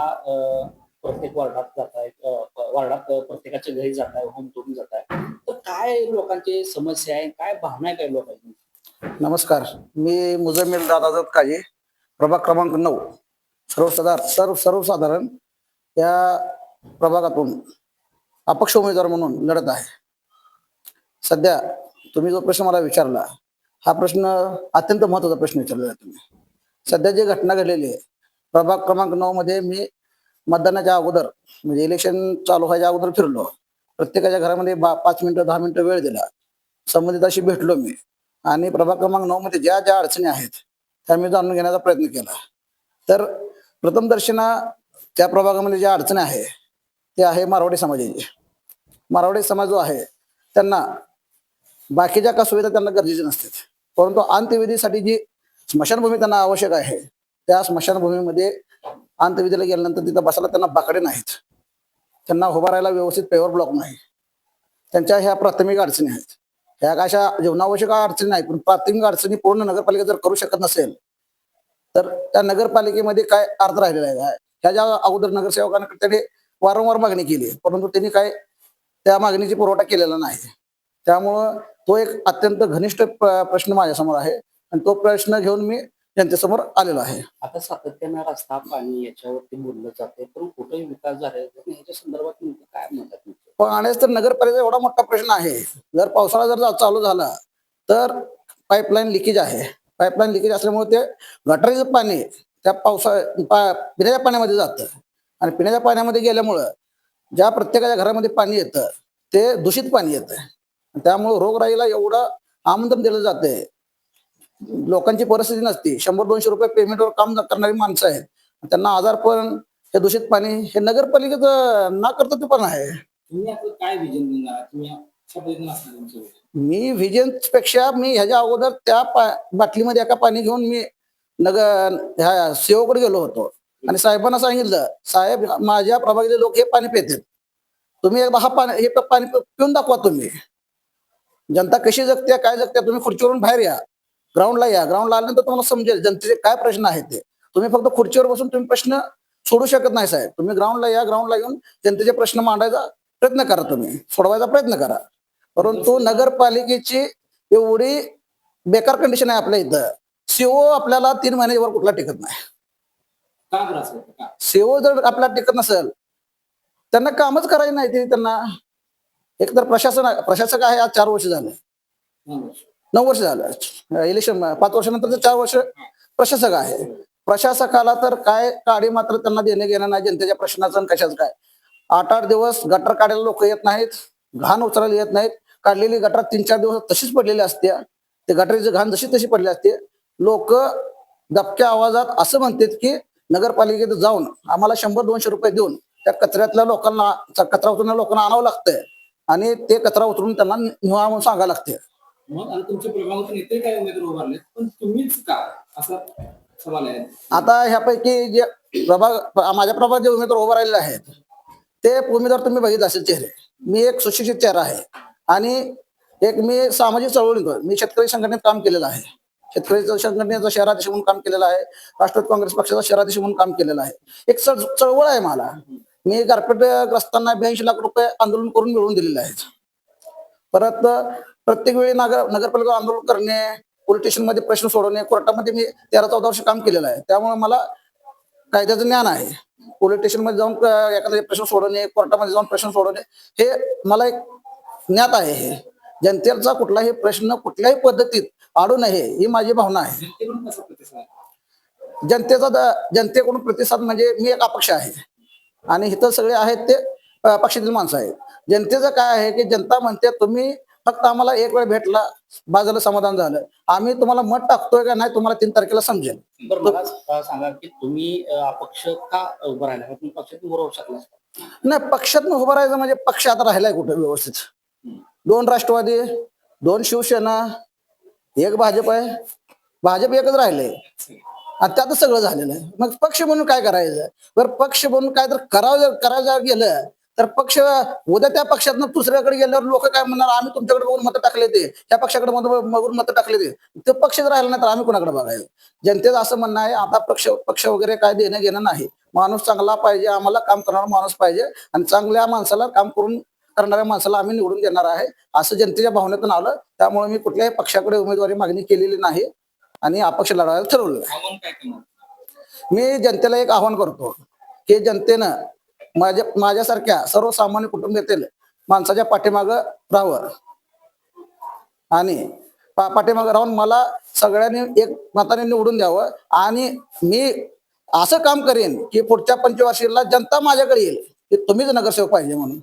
त्यांना प्रत्येक वार्डात जात वार्डात प्रत्येकाच्या घरी जात आहे होम टून जात आहे तर काय लोकांची समस्या आहे? काय भावना आहे काय लोकांची? नमस्कार. मी मुजमिल दादाजत काजे प्रभाग क्रमांक नऊ. सर्वसाधारण सर्व सर्वसाधारण या प्रभागातून अपक्ष उमेदवार म्हणून लढत आहे. सध्या तुम्ही जो प्रश्न मला विचारला हा प्रश्न अत्यंत महत्त्वाचा प्रश्न विचारलेला आहे तुम्ही. सध्या जी घटना घडलेली आहे प्रभाग क्रमांक नऊ मध्ये मी मतदानाच्या अगोदर म्हणजे इलेक्शन चालू व्हायच्या अगोदर फिरलो. प्रत्येकाच्या घरामध्ये बा पाच मिनिटं दहा मिनिटं वेळ दिला. संबंधिताशी भेटलो मी. आणि प्रभाग क्रमांक नऊ मध्ये ज्या ज्या अडचणी आहेत त्या मी जाणून घेण्याचा प्रयत्न केला. तर प्रथम दर्शना त्या प्रभागामध्ये ज्या अडचणी आहे ते आहे मारवाडी समाजाची. मारवाडी समाज जो आहे त्यांना बाकीच्या का सुविधा त्यांना गरजेच्या नसतात. परंतु अंत्यविधीसाठी जी स्मशानभूमी त्यांना आवश्यक आहे त्या स्मशानभूमीमध्ये अंतविधीला गेल्यानंतर तिथं बसायला त्यांना बाकडे नाहीत. त्यांना उभा राहायला व्यवस्थित पेवर ब्लॉक नाही. त्यांच्या ह्या प्राथमिक अडचणी आहेत. ह्या काय अशा जीवनावश्यक अडचणी नाही पण प्राथमिक अडचणी पूर्ण नगरपालिका जर करू शकत नसेल तर त्या नगरपालिकेमध्ये काय अर्थ राहिलेला आहे? ह्या ज्या अगोदर नगरसेवकांकडे त्यांनी वारंवार मागणी केली परंतु त्यांनी काय त्या मागणीची पुरवठा केलेला नाही. त्यामुळं तो एक अत्यंत घनिष्ठ प्रश्न माझ्यासमोर आहे. आणि तो प्रश्न घेऊन मी जनतेसमोर आलेलो आहे. आता सातत्यानं रस्ता पाणी याच्यावरती बोललं जाते पण कुठेही विकास झाला याच्या संदर्भात नेमकं काय म्हणतात तुमचं? पाण्याचा तर नगरपालिका एवढा मोठा प्रश्न आहे. जर पावसाळा जर जा- चालू झाला तर पाईपलाईन लिकेज आहे. पाईपलाईन लिकेज असल्यामुळे ते गटारीचं पाणी त्या पावसा पा- पिण्याच्या पाण्यामध्ये जातं. आणि पिण्याच्या पाण्यामध्ये गेल्यामुळं ज्या प्रत्येकाच्या घरामध्ये पाणी येतं ते दूषित पाणी येतं. त्यामुळे रोगराईला एवढं आमंत्रण दिलं जाते लोकांची परिस्थिती नसते. शंभर दोनशे रुपये पेमेंटवर काम करणारी माणसं आहेत. त्यांना आजार पण हे दूषित पाणी हे नगरपालिकेचं ना करता ते पण आहे? मी व्हिजनपेक्षा मी ह्याच्या अगोदर त्या बाटलीमध्ये एका पाणी घेऊन मी नगर ह्या सेवकडे गेलो होतो. आणि साहेबांना सांगितलं साहेब माझ्या प्रभागातले लोक हे पाणी पितात. तुम्ही एकदा हा पाणी हे पाणी पिऊन दाखवा तुम्ही. जनता कशी जगते काय जगते तुम्ही खुर्चीवरून बाहेर या. ग्राउंडला या. ग्राउंडला आल्यानंतर तुम्हाला समजेल जनतेचे काय प्रश्न आहेत ते. तुम्ही फक्त खुर्चीवर बसून तुम्ही प्रश्न सोडू शकत नाही साहेब. तुम्ही ग्राउंडला या. ग्राउंडला येऊन जनतेचे प्रश्न मांडायचा प्रयत्न करा तुम्ही. सोडवायचा प्रयत्न करा. परंतु नगरपालिकेची एवढी बेकार कंडिशन आहे आपल्या इथं. सीओ आपल्याला तीन महिन्यावर कुठला टिकत नाही. सीओ जर आपल्याला टिकत नसेल त्यांना कामच करायचं नाही ते त्यांना. एकतर प्रशासन प्रशासक आहे आज चार वर्ष झाले. नऊ वर्ष झालं. इलेक्शन पाच वर्षानंतर चार वर्ष प्रशासक आहे. प्रशासकाला तर काय काडी मात्र त्यांना देणं घेणं नाही जनतेच्या प्रश्नाचं आणि काय? आठ आठ दिवस गटर काढायला लोक येत नाहीत घाण उचलायला येत नाहीत. काढलेली गटर तीन चार दिवस तशीच पडलेली असते ते गटारीची घाण जशी तशी पडली असते. लोक दबक्या आवाजात असं म्हणतात की नगरपालिकेत जाऊन आम्हाला शंभर दोनशे रुपये देऊन त्या कचऱ्यातल्या लोकांना कचरा उचलणाऱ्या लोकांना आणावं लागतंय. आणि ते कचरा उतरून त्यांना निवा म्हणून सांगावं लागते मग आणि तुमच्या प्रभागातून इतर काय उमेदवार उभारले पण तुम्हीच का? असा सवाल आहे. आता ह्यापैकी जे प्रभाग माझ्या प्रभागात जे उमेदवार उभं राहिलेले आहेत ते उमेदवार तुम्ही बघित असेल चेहरे. मी एक सुशिक्षित चेहरा आहे आणि एक मी सामाजिक चळवळीत मी शेतकरी संघटनेत काम केलेलं आहे. शेतकरी संघटनेचा शहराध्यक्ष म्हणून काम केलेलं आहे राष्ट्रवादी काँग्रेस पक्षाचा शहराध्यक्ष म्हणून काम केलेलं आहे. एक चळ- चळवळ आहे मला. मी गारपेटग्रस्तांना ब्याऐंशी लाख रुपये आंदोलन करून मिळवून दिलेले आहेत. परत प्रत्येक वेळी नगर नगरपालिका आंदोलन करणे पोलीसमध्ये प्रश्न सोडवणे कोर्टामध्ये मी तेरा चौदा वर्ष काम केलेलं आहे. त्यामुळे मला कायद्याचं ज्ञान आहे. पोलीसमध्ये जाऊन एखाद्या प्रश्न सोडवणे कोर्टामध्ये जाऊन प्रश्न सोडवणे हे मला एक ज्ञात आहे हे. जनतेचा कुठलाही प्रश्न कुठल्याही पद्धतीत आडू नये ही माझी भावना आहे. जनतेचा जनतेकडून प्रतिसाद म्हणजे मी एक अपक्ष आहे. आणि इथं सगळे आहेत ते पक्षातील माणसं आहेत. जनतेचं काय आहे की जनता म्हणते तुम्ही फक्त आम्हाला एक वेळ भेटला बाजूला समाधान झालं. आम्ही तुम्हाला मत टाकतोय का नाही तुम्हाला तीन तारखेला समजेल. सांगा की तुम्ही अपक्ष का उभं राहिला? तुम्ही पक्षातून होऊ शकला. नाही पक्षात उभं राहायचं म्हणजे पक्ष आता राहिलाय कुठे व्यवस्थित. दोन राष्ट्रवादी दोन शिवसेना एक भाजप आहे. भाजप एकच राहिले आणि त्यातच सगळं झालेलं आहे. मग पक्ष म्हणून काय करायचं? बरं पक्ष म्हणून काय तर करावं करायला गेलं तर पक्ष उद्या त्या पक्षातनं दुसऱ्याकडे गेल्यावर लोक काय म्हणणार? आम्ही तुमच्याकडे बघून मतं टाकले ते. त्या पक्षाकडे मत बघून मतं टाकले ते. ते पक्ष राहिला नाही तर आम्ही कोणाकडे बघायचं? जनतेचं असं म्हणणं आहे आता पक्ष पक्ष वगैरे काय देणं घेणं नाही. माणूस चांगला पाहिजे आम्हाला काम करणारा माणूस पाहिजे आणि चांगल्या माणसाला काम करून करणाऱ्या माणसाला आम्ही निवडून देणार आहे असं जनतेच्या भावनेतून आलं. त्यामुळे मी कुठल्याही पक्षाकडे उमेदवारी मागणी केलेली नाही आणि अपक्ष लढायला ठरवलं. मी जनतेला एक आवाहन करतो की जनतेनं माझ्या माझ्यासारख्या सर्वसामान्य कुटुंबातील माणसाच्या पाठीमागं राहावं. आणि पाठीमागं राहून मला सगळ्यांनी एक मताने निवडून द्यावं. आणि मी असं काम करेन की पुढच्या पंचवार्षिकला जनता माझ्याकडे येईल. की तुम्हीच नगरसेवक पाहिजे म्हणून.